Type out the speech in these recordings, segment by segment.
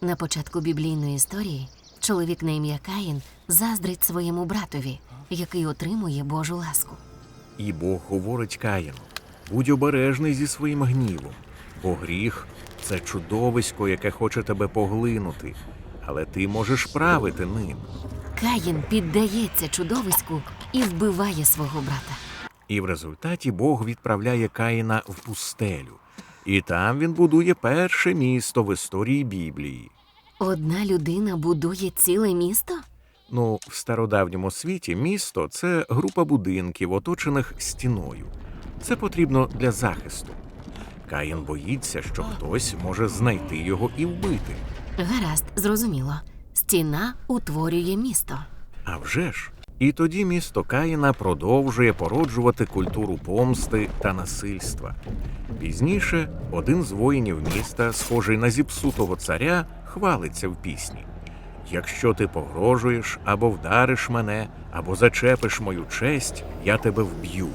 На початку біблійної історії чоловік на ім'я Каїн заздрить своєму братові, який отримує Божу ласку. І Бог говорить Каїну: будь обережний зі своїм гнівом, бо гріх це чудовисько, яке хоче тебе поглинути, але ти можеш правити ним. Каїн піддається чудовиську і вбиває свого брата. І в результаті Бог відправляє Каїна в пустелю, і там він будує перше місто в історії Біблії. Одна людина будує ціле місто? Ну, в стародавньому світі місто це група будинків, оточених стіною. Це потрібно для захисту. Каїн боїться, що хтось може знайти його і вбити. Гаразд, зрозуміло. Стіна утворює місто. А вже ж. І тоді місто Каїна продовжує породжувати культуру помсти та насильства. Пізніше один з воїнів міста, схожий на зіпсутого царя, хвалиться в пісні. Якщо ти погрожуєш або вдариш мене, або зачепиш мою честь, я тебе вб'ю.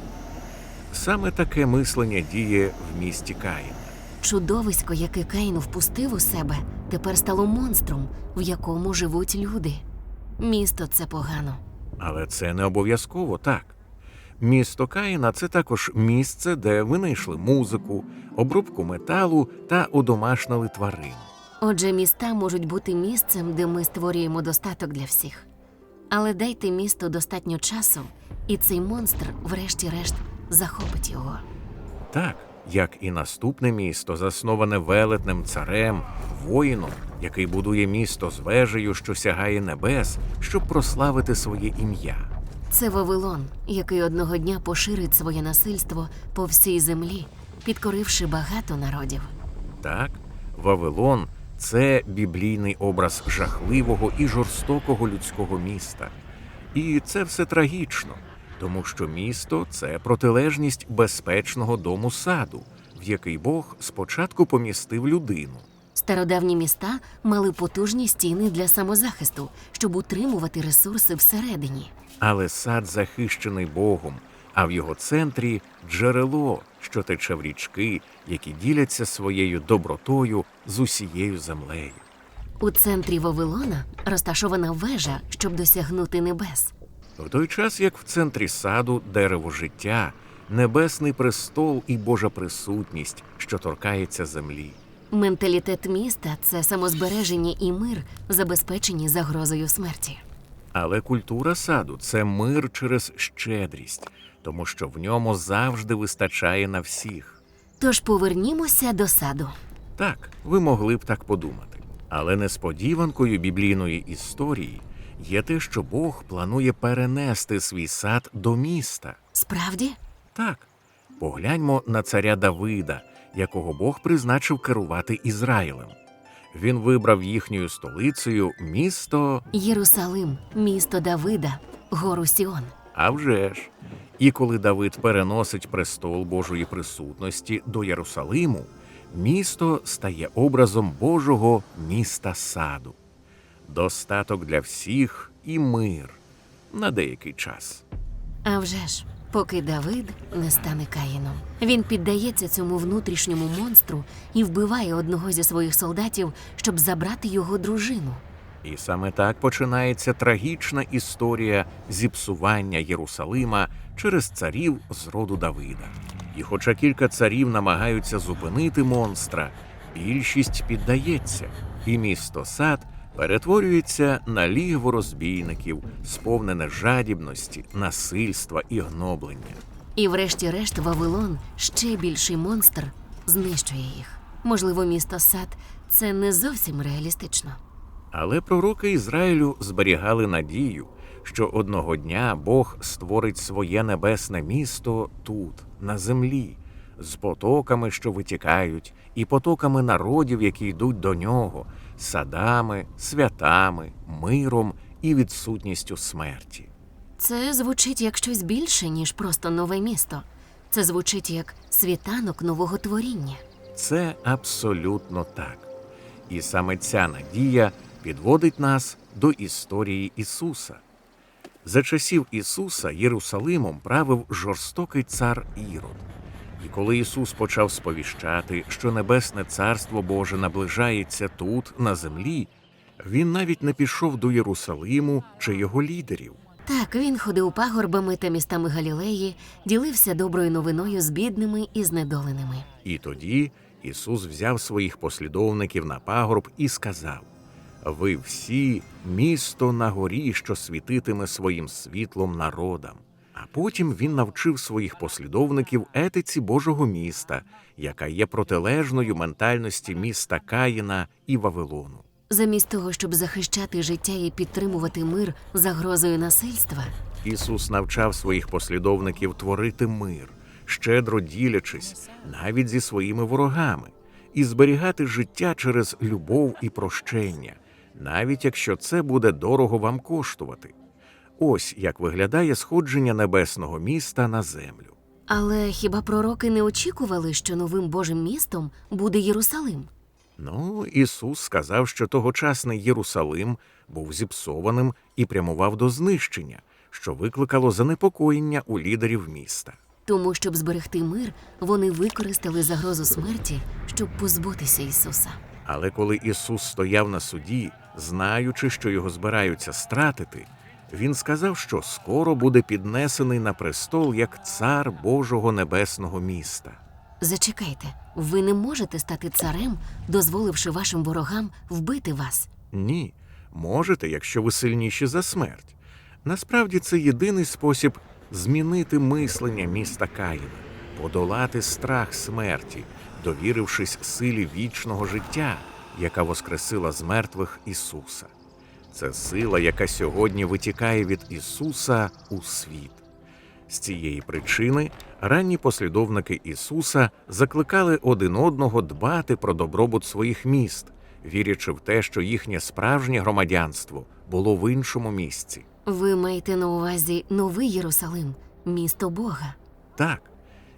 Саме таке мислення діє в місті Каїна. Чудовисько, яке Каїн впустив у себе, тепер стало монстром, в якому живуть люди. Місто це погано. Але це не обов'язково так. Місто Каїна це також місце, де винайшли музику, обробку металу та одомашнили тварин. Отже, міста можуть бути місцем, де ми створюємо достаток для всіх. Але дайте місту достатньо часу, і цей монстр, врешті-решт, захопить його. Так, як і наступне місто, засноване велетним царем, воїном, який будує місто з вежею, що сягає небес, щоб прославити своє ім'я. Це Вавилон, який одного дня поширить своє насильство по всій землі, підкоривши багато народів. Так, Вавилон це біблійний образ жахливого і жорстокого людського міста. І це все трагічно, тому що місто це протилежність безпечного дому саду, в який Бог спочатку помістив людину. Стародавні міста мали потужні стіни для самозахисту, щоб утримувати ресурси всередині. Але сад захищений Богом, а в його центрі джерело, що тече в річки, які діляться своєю добротою з усією землею. У центрі Вавилона розташована вежа, щоб досягнути небес. В той час, як в центрі саду дерево життя, небесний престол і Божа присутність, що торкається землі. Менталітет міста це самозбереження і мир, забезпечені загрозою смерті. Але культура саду це мир через щедрість, тому що в ньому завжди вистачає на всіх. Тож повернімося до саду. Так, ви могли б так подумати. Але несподіванкою біблійної історії є те, що Бог планує перенести свій сад до міста. Справді, Так, погляньмо на царя Давида, якого Бог призначив керувати Ізраїлем. Він вибрав їхньою столицею місто, Єрусалим, місто Давида, гору Сіон. а вже ж. І коли Давид переносить престол Божої присутності до Єрусалиму, місто стає образом Божого міста саду. Достаток для всіх і мир на деякий час. А вже ж, поки Давид не стане Каїном. Він піддається цьому внутрішньому монстру і вбиває одного зі своїх солдатів, щоб забрати його дружину. І саме так починається трагічна історія зіпсування Єрусалима через царів з роду Давида. І хоча кілька царів намагаються зупинити монстра, більшість піддається, і місто сад перетворюється на лігво розбійників, сповнене жадібності, насильства і гноблення. І врешті-решт Вавилон, ще більший монстр, знищує їх. Можливо, місто сад це не зовсім реалістично. Але пророки Ізраїлю зберігали надію, що одного дня Бог створить своє небесне місто тут, на землі, з потоками, що витікають, і потоками народів, які йдуть до нього, садами, святами, миром і відсутністю смерті. Це звучить як щось більше, ніж просто нове місто. Це звучить як світанок нового творіння. Це абсолютно так. І саме ця надія підводить нас до історії Ісуса. За часів Ісуса Єрусалимом правив жорстокий цар Ірод. І коли Ісус почав сповіщати, що Небесне Царство Боже наближається тут, на землі, він навіть не пішов до Єрусалиму чи його лідерів. Так, він ходив пагорбами та містами Галілеї, ділився доброю новиною з бідними і знедоленими. І тоді Ісус взяв своїх послідовників на пагорб і сказав: Ви всі місто на горі, що світитиме своїм світлом народам. А потім він навчив своїх послідовників етиці Божого міста, яка є протилежною ментальності міста Каїна і Вавилону. Замість того, щоб захищати життя і підтримувати мир загрозою насильства, Ісус навчав своїх послідовників творити мир, щедро ділячись навіть зі своїми ворогами, і зберігати життя через любов і прощення, навіть якщо це буде дорого вам коштувати. Ось як виглядає сходження небесного міста на землю. але хіба пророки не очікували, що новим Божим містом буде Єрусалим? Ну, Ісус сказав, що тогочасний Єрусалим був зіпсованим і прямував до знищення, що викликало занепокоєння у лідерів міста. Тому, щоб зберегти мир, вони використали загрозу смерті, щоб позбутися Ісуса. Але коли Ісус стояв на суді, знаючи, що його збираються стратити, він сказав, що скоро буде піднесений на престол як цар Божого небесного міста. Зачекайте, ви не можете стати царем, дозволивши вашим ворогам вбити вас. Ні, можете, якщо ви сильніші за смерть. Насправді це єдиний спосіб змінити мислення міста Каїна, подолати страх смерті, довірившись силі вічного життя, яка воскресила з мертвих Ісуса. Це сила, яка сьогодні витікає від Ісуса у світ. З цієї причини ранні послідовники Ісуса закликали один одного дбати про добробут своїх міст, вірячи в те, що їхнє справжнє громадянство було в іншому місці. Ви маєте на увазі новий Єрусалим, місто Бога. Так.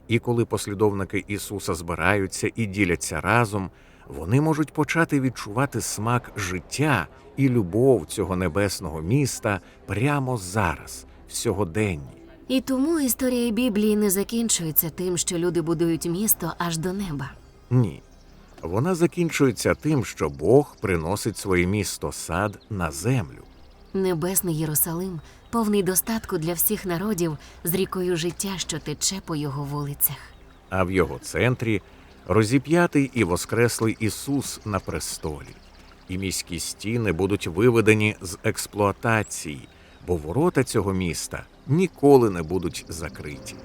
І коли послідовники Ісуса збираються і діляться разом, вони можуть почати відчувати смак життя і любов цього небесного міста прямо зараз, в сьогоденні. І тому історія Біблії не закінчується тим, що люди будують місто аж до неба. Ні. Вона закінчується тим, що Бог приносить своє місто сад на землю. Небесний Єрусалим повний достатку для всіх народів з рікою життя, що тече по його вулицях. а в його центрі розіп'ятий і воскреслий Ісус на престолі. І міські стіни будуть виведені з експлуатації, бо ворота цього міста ніколи не будуть закриті.